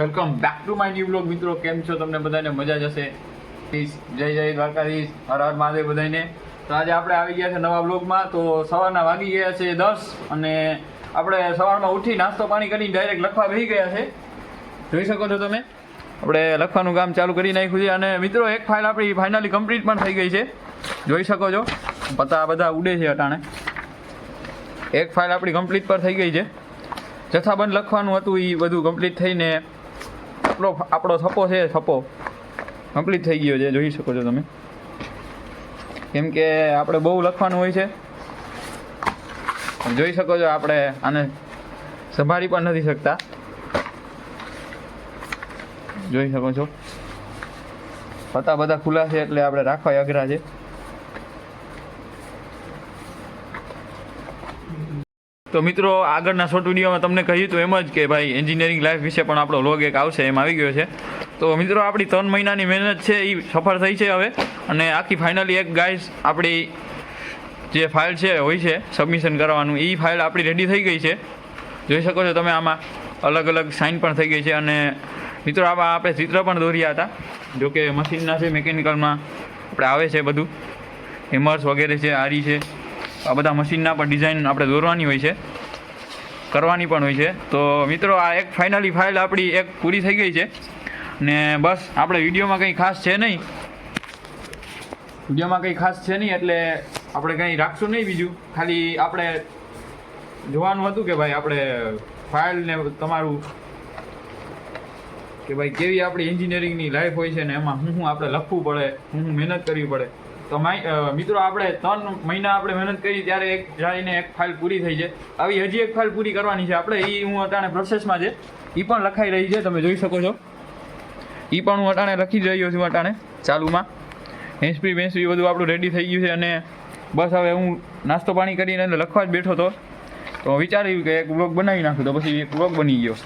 Welcome back to my new blog મિત્રો, કેમ છો? તમને બધાને મજા જ હશે. જય જય દ્વારકાધીશ. હર હર મહાદેવ બધાને. તો આજે આપણે આવી ગયા છે નવા બ્લોગમાં તો સવારના વાગી ગયા છે દસ અને આપણે સવારમાં ઉઠી નાસ્તો પાણી કરીને ડાયરેક્ટ લખવા બેસી ગયા છે. જોઈ શકો છો તમે? આપણે લખવાનું કામ ચાલુ કરી નાખ્યું છે અને મિત્રો, એક ફાઇલ આપણી ફાઇનલી કમ્પ્લીટ પણ થઈ ગઈ છે. જોઈ શકો છો? પતા બધા ઉડે છે અટાણે. એક ફાઇલ આપણી કમ્પ્લીટ પર થઈ ગઈ છે. જથ્થાબંધ લખવાનું હતું એ બધું કમ્પ્લીટ થઈને આપણો આપણો થપ્પો છે થપ્પો. કમ્પ્લીટ થઈ ગયો છે, જોઈ શકો છો તમે. કેમ કે આપણે બહુ લખવાનું હોય છે. જોઈ શકો છો આપણે, આને સંભાળી પણ નથી શકતા. જોઈ શકો છો. પતા બધા ખુલ્લા છે એટલે આપણે રાખવા અઘરા છે. તો મિત્રો, આગળના શોર્ટ વિડીયોમાં તમને કહ્યું હતું એમ જ કે ભાઈ એન્જિનિયરિંગ લાઈફ વિશે પણ આપણો લોગ એક આવશે, એમ આવી ગયો છે. તો મિત્રો, આપણી ત્રણ મહિનાની મહેનત છે એ સફળ થઈ છે હવે. અને આખી ફાઇનલી એક ગાઈઝ આપણી જે ફાઇલ છે, હોય છે સબમિશન કરવાનું એ ફાઇલ આપણી રેડી થઈ ગઈ છે. જોઈ શકો છો તમે આમાં અલગ અલગ સાઇન પણ થઈ ગઈ છે. અને મિત્રો, આમાં આપણે ચિત્ર પણ દોર્યા હતા. જો કે મશીનના છે મિકેનિકલમાં આપણે આવે છે બધું. હેમર્સ વગેરે છે, આરી છે. આ બધા મશીનના પણ ડિઝાઇન આપણે દોરવાની હોય છે. કરવાની પણ હોય છે. તો મિત્રો, આ એક ફાઇનલી ફાઇલ આપણી એક પૂરી થઈ ગઈ છે. ને બસ, આપણે વિડીયોમાં કંઈ ખાસ છે નહીં. વિડીયોમાં કંઈ ખાસ છે નહીં, એટલે આપણે કંઈ રાખશું નહીં બીજું. ખાલી આપણે જોવાનું હતું કે ભાઈ આપણે ફાઇલને તમારું કે ભાઈ કેવી આપણી એન્જિનિયરિંગની લાઈફ હોય છે ને એમાં હું હું આપણે લખવું પડે, હું હું મહેનત કરવી પડે. તો મિત્રો, આપણે ત્રણ મહિના આપણે મહેનત કરી, ત્યારે એક જાણીને એક ફાઇલ પૂરી થઈ છે. આવી હજી એક ફાઇલ પૂરી કરવાની છે આપણે. એ હું અટાણે પ્રોસેસમાં છે. એ પણ લખાઈ રહી છે, તમે જોઈ શકો છો. એ પણ હું અટાણે લખી જ રહ્યો છું અટાણે, ચાલુમાં. હેન્સપી બેન્સપી બધું આપણું રેડી થઈ ગયું છે અને બસ હવે હું નાસ્તો પાણી કરીને લખવા જ બેઠો હતો તો વિચાર્યું કે એક બ્લોગ બનાવી નાખું તો પછી એક બ્લોગ બની ગયો.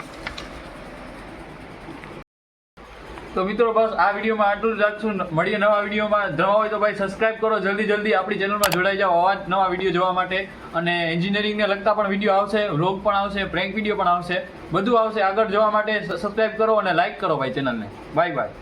તો મિત્રો બસ આ વિડીયોમાં આટલું જ રાખશું. મળીએ નવા વિડીયોમાં. નવા હોય તો ભાઈ સબસ્ક્રાઇબ કરો. જલ્દી જલ્દી આપણી ચેનલમાં જોડાઈ જાઓ. આવા નવા વીડિયો જોવા માટે. અને એન્જિનિયરિંગને લગતા પણ વીડિયો આવશે વ્લોગ પણ આવશે પ્રેન્ક વીડિયો પણ આવશે. બધું આવશે આગળ જોવા માટે. સબસ્ક્રાઇબ કરો અને લાઇક કરો ભાઈ ચેનલને બાય બાય